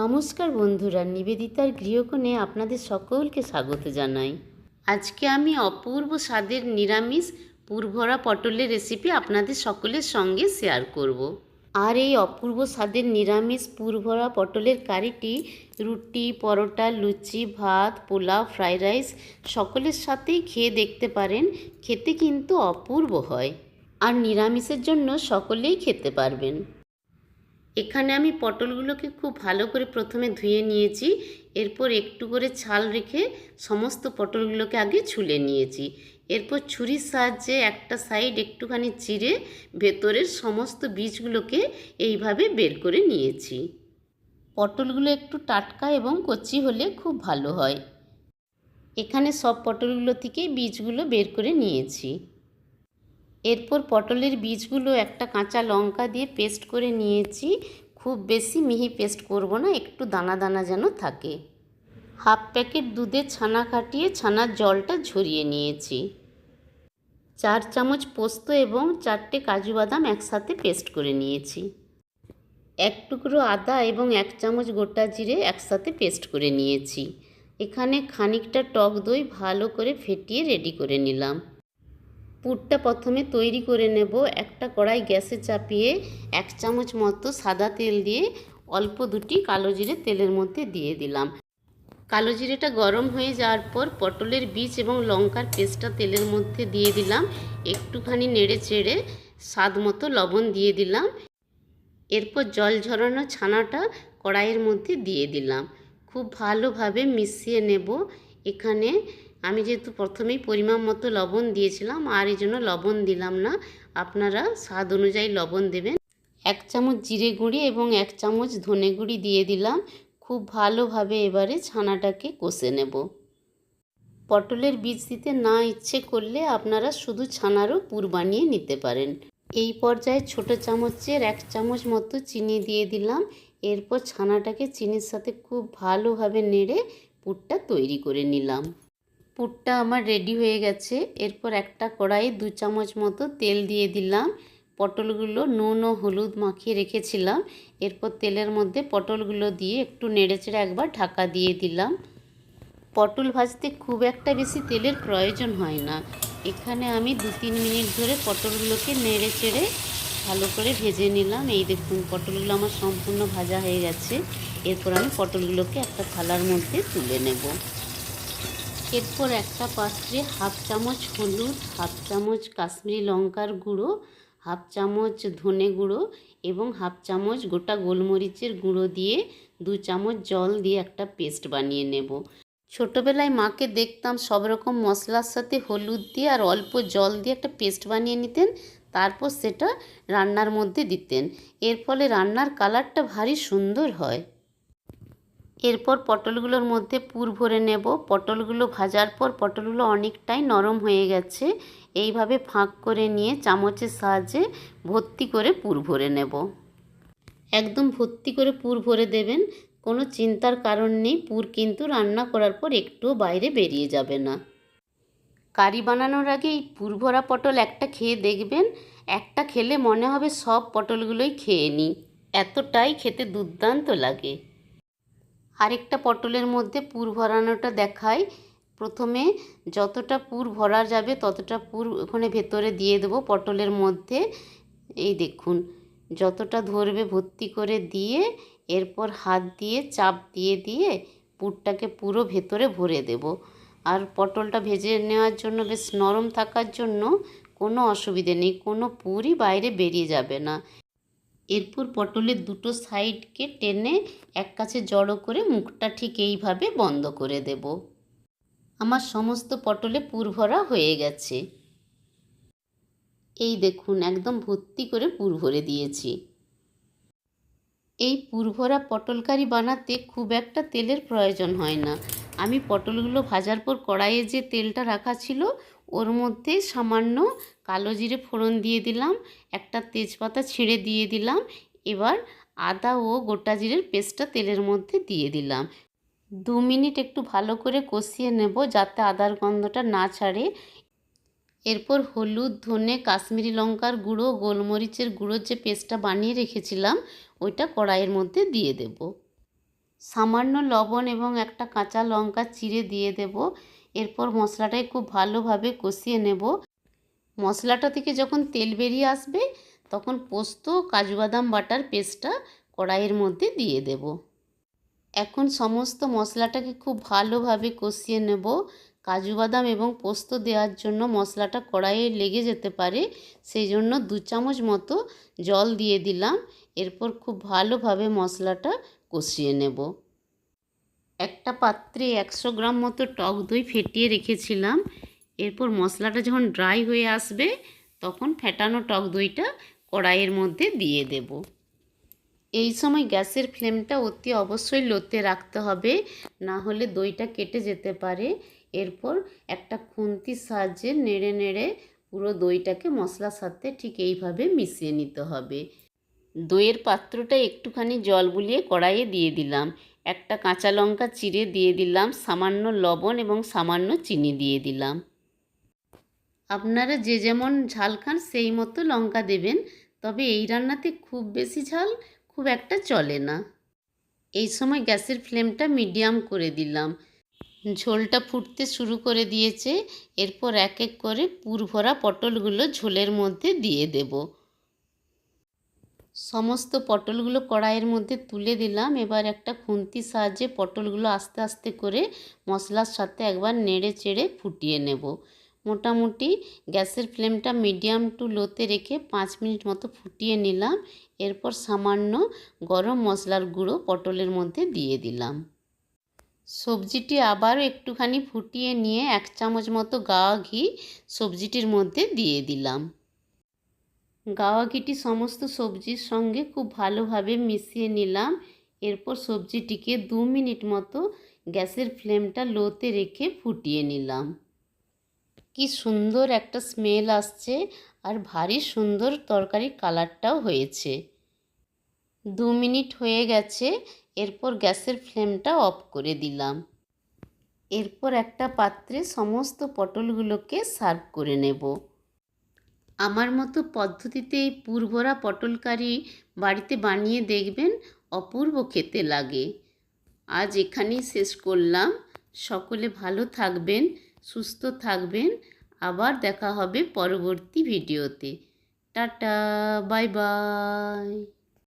নমস্কার বন্ধুরা, নিবেদিতার গৃহকোণে আপনাদের সকলকে স্বাগত জানাই। আজকে আমি অপূর্ব স্বাদের নিরামিষ পুরভরা পটলের রেসিপি আপনাদের সকলের সঙ্গে শেয়ার করব। আর এই অপূর্ব স্বাদের নিরামিষ পুরভরা পটলের কারিটি, রুটি, পরোটা, লুচি, ভাত, পোলাও ফ্রাইড রাইস সকলের সাথেই খেয়ে দেখতে পারেন, খেতে কিন্তু অপূর্ব হয়। আর নিরামিষের জন্য সকলেই খেতে পারবেন। এখানে আমি পটলগুলোকে খুব ভালো করে প্রথমে ধুয়ে নিয়েছি, এরপর একটু করে ছাল রেখে সমস্ত পটলগুলোকে আগে ছুলে নিয়েছি। এরপর ছুরির সাহায্যে একটা সাইড একটুখানি চিরে ভেতরের সমস্ত বীজগুলোকে এইভাবে বের করে নিয়েছি। পটলগুলো একটু টাটকা এবং কচি হলে খুব ভালো হয়। এখানে সব পটলগুলো থেকেই বীজগুলো বের করে নিয়েছি। এরপর পটলের বীজগুলো একটা কাঁচা লঙ্কা দিয়ে পেস্ট করে নিয়েছি। খুব বেশি মিহি পেস্ট করব না, একটু দানা দানা যেন থাকে। হাফ প্যাকেট দুধে ছানা কাটিয়ে ছানার জলটা ঝরিয়ে নিয়েছি। চার চামচ পোস্ত এবং চারটে কাজু বাদাম একসাথে পেস্ট করে নিয়েছি। এক টুকরো আদা এবং এক চামচ গোটা জিরে একসাথে পেস্ট করে নিয়েছি। এখানে খানিকটা টক দই ভালো করে ফেটিয়ে রেডি করে নিলাম। পুরটা প্রথমে তৈরি করে নেব। একটা কড়াই গ্যাসে চাপিয়ে এক চামচ মতো সাদা তেল দিয়ে অল্প দুটি কালো জিরে তেলের মধ্যে দিয়ে দিলাম। কালো জিরেটা গরম হয়ে যাওয়ার পর পটলের বীজ এবং লঙ্কার পেস্টটা তেলের মধ্যে দিয়ে দিলাম। একটুখানি নেড়ে চেড়ে স্বাদ মতো লবণ দিয়ে দিলাম। এরপর জল ঝরানো ছানাটা কড়াইয়ের মধ্যে দিয়ে দিলাম। খুব ভালোভাবে মিশিয়ে নেব। এখানে আমি যেহেতু প্রথমেই পরিমাণ মতো লবণ দিয়েছিলাম, আর এই জন্য লবণ দিলাম না। আপনারা স্বাদ অনুযায়ী লবণ দেবেন। এক চামচ জিরে গুঁড়ি এবং এক চামচ ধনে গুঁড়ি দিয়ে দিলাম। খুব ভালোভাবে এবারে ছানাটাকে কষে নেব। পটলের বীজ দিতে না ইচ্ছে করলে আপনারা শুধু ছানারও পুর বানিয়ে নিতে পারেন। এই পর্যায়ে ছোট চামচের এক চামচ মতো চিনি দিয়ে দিলাম। এরপর ছানাটাকে চিনির সাথে খুব ভালোভাবে নেড়ে পুরটা তৈরি করে নিলাম। পুরটা আমার রেডি হয়ে গেছে। এরপর একটা কড়াইয়ে দু চামচ মতো তেল দিয়ে দিলাম। পটলগুলো নুন ও হলুদ মাখিয়ে রেখেছিলাম। এরপর তেলের মধ্যে পটলগুলো দিয়ে একটু নেড়েচেড়ে একবার ঢাকা দিয়ে দিলাম। পটল ভাজতে খুব একটা বেশি তেলের প্রয়োজন হয় না। এখানে আমি দু তিন মিনিট ধরে পটলগুলোকে নেড়ে চেড়ে ভালো করে ভেজে নিলাম। এই দেখুন, পটলগুলো আমার সম্পূর্ণ ভাজা হয়ে গেছে। এরপর আমি পটলগুলোকে একটা থালার মধ্যে তুলে নেব। এরপর একটা পাত্রে হাফ চামচ হলুদ, হাফ চামচ কাশ্মীরি লঙ্কার গুঁড়ো, হাফ চামচ ধনে গুঁড়ো এবং হাফ চামচ গোটা গোলমরিচের গুঁড়ো দিয়ে দু চামচ জল দিয়ে একটা পেস্ট বানিয়ে নেব। ছোটোবেলায় মাকে দেখতাম সব রকম মশলার সাথে হলুদ দিয়ে আর অল্প জল দিয়ে একটা পেস্ট বানিয়ে নিতেন, তারপর সেটা রান্নার মধ্যে দিতেন। এর ফলে রান্নার কালারটা ভারী সুন্দর হয়। এরপর পটলগুলোর মধ্যে পুর ভরে নেব। পটলগুলো ভাজার পর পটলগুলো অনেকটাই নরম হয়ে গেছে। এইভাবে ফাঁক করে নিয়ে চামচের সাহায্যে ভর্তি করে পুর ভরে নেব। একদম ভর্তি করে পুর ভরে দেবেন। কোনো চিন্তার কারণ নেই। পুর কিন্তু রান্না করার পর একটুও বাইরে বেরিয়ে যাবে না। কারি বানানোর আগে এই পুর ভরা পটল একটা খেয়ে দেখবেন। একটা খেলে মনে হবে সব পটলগুলোই খেয়ে নিই। এতটাই খেতে দুর্দান্ত লাগে। আরেকটা পটলের মধ্যে পুর ভরানোটা দেখাই। প্রথমে যতটা পুর ভরা যাবে ততটা পুর ওখানে ভেতরে দিয়ে দেবো পটলের মধ্যে। এই দেখুন, যতটা ধরবে ভর্তি করে দিয়ে এরপর হাত দিয়ে চাপ দিয়ে দিয়ে পুরটাকে পুরো ভেতরে ভরে দেব। আর পটলটা ভেজে নেওয়ার জন্য বেশ নরম থাকার জন্য কোনো অসুবিধে নেই, কোনো পুরই বাইরে বেরিয়ে যাবে না। এরপর পটলের দুটো সাইডকে টেনে এক কাছে জড়ো করে মুখটা ঠিক এইভাবে বন্ধ করে দেব। আমার সমস্ত পটলে পুর ভরা হয়ে গেছে। এই দেখুন, একদম ভর্তি করে পুর ভরে দিয়েছি। এই পুরভরা পটল কারি বানাতে খুব একটা তেলের প্রয়োজন হয় না। আমি পটলগুলো ভাজার পর কড়াইয়ে যে তেলটা রাখা ছিল ওর মধ্যে সামান্য কালো জিরে ফোড়ন দিয়ে দিলাম, একটা তেজপাতা ছিঁড়ে দিয়ে দিলাম, এবার আদা ও গোটা জিরের পেস্টটা তেলের মধ্যে দিয়ে দিলাম। দু মিনিট একটু ভালো করে কষিয়ে নেব যাতে আদার গন্ধটা না ছাড়ে। এরপর হলুদ, ধনে, কাশ্মীরি লঙ্কার গুঁড়ো, গোলমরিচের গুঁড়োর যে পেস্টটা বানিয়ে রেখেছিলাম, ওইটা কড়াইয়ের মধ্যে দিয়ে দেব। সামান্য লবণ এবং একটা কাঁচা লঙ্কা চিড়ে দিয়ে দেব। এরপর মশলাটাকে খুব ভালোভাবে কষিয়ে নেব। মশলাটা থেকে যখন তেল বেরিয়ে আসবে, তখন পোস্ত, কাজু বাদাম, বাটার পেস্টটা কড়াইয়ের মধ্যে দিয়ে দেব। এখন সমস্ত মশলাটাকে খুব ভালোভাবে কষিয়ে নেব। কাজু বাদাম এবং পোস্ত দেওয়ার জন্য মশলাটা কড়াইয়ে লেগে যেতে পারে সেই জন্য দু চামচ মতো জল দিয়ে দিলাম। এরপর খুব ভালোভাবে মশলাটা কষিয়ে নেব। একটা পাত্রে একশো গ্রাম মতো টক দই ফেটিয়ে রেখেছিলাম। এরপর মশলাটা যখন ড্রাই হয়ে আসবে, তখন ফেটানো টক দইটা কড়াইয়ের মধ্যে দিয়ে দেব। এই সময় গ্যাসের ফ্লেমটা অতি অবশ্যই লোতে রাখতে হবে, না হলে দইটা কেটে যেতে পারে। এরপর একটা খুন্তির সাহায্যে নেড়ে নেড়ে পুরো দইটাকে মশলার সাথে ঠিক এইভাবে মিশিয়ে নিতে হবে। দইয়ের পাত্রটা একটুখানি জল বুলিয়ে কড়াইয়ে দিয়ে দিলাম। একটা কাঁচা লঙ্কা চিড়ে দিয়ে দিলাম, সামান্য লবণ এবং সামান্য চিনি দিয়ে দিলাম। আপনারা যে যেমন ঝাল খান, সেই মতো লঙ্কা দেবেন, তবে এই রান্নাতে খুব বেশি ঝাল, খুব একটা চলে না। এই সময় গ্যাসের ফ্লেমটা মিডিয়াম করে দিলাম। ঝোলটা ফুটতে শুরু করে দিয়েছে, এরপর এক এক করে পুরভরা পটলগুলো ঝোলের মধ্যে দিয়ে দেব। সমস্ত পটলগুলো কড়াইয়ের মধ্যে তুলে দিলাম। এবার একটা খুন্তির সাহায্যে পটলগুলো আস্তে আস্তে করে মশলার সাথে একবার নেড়ে চেড়ে ফুটিয়ে নেব। মোটামুটি গ্যাসের ফ্লেমটা মিডিয়াম টু লোতে রেখে পাঁচ মিনিট মতো ফুটিয়ে নিলাম। এরপর সামান্য গরম মশলার গুঁড়ো পটলের মধ্যে দিয়ে দিলাম। সবজিটি আবারও একটুখানি ফুটিয়ে নিয়ে এক চামচ মতো গাওয়া ঘি সবজিটির মধ্যে দিয়ে দিলাম। গাওয়া ঘিটি সমস্ত সবজির সঙ্গে খুব ভালোভাবে মিশিয়ে নিলাম। এরপর সবজিটিকে দু মিনিট মতো গ্যাসের ফ্লেমটা লোতে রেখে ফুটিয়ে নিলাম। কি সুন্দর একটা স্মেল আসছে আর ভারী সুন্দর তরকারির কালারটাও হয়েছে। দু মিনিট হয়ে গেছে, এরপর গ্যাসের ফ্লেমটা অফ করে দিলাম। এরপর একটা পাত্রে সমস্ত পটলগুলোকে সার্ভ করে নেব। আমার মতো পদ্ধতিতে এই পূর্বরা পটল কারি বাড়িতে বানিয়ে দেখবেন অপূর্ব খেতে লাগে। আজ এখানেই শেষ করলাম। সকলে ভালো থাকবেন, সুস্থ থাকবেন। আবার দেখা হবে পরবর্তী ভিডিওতে। Tata, bye bye.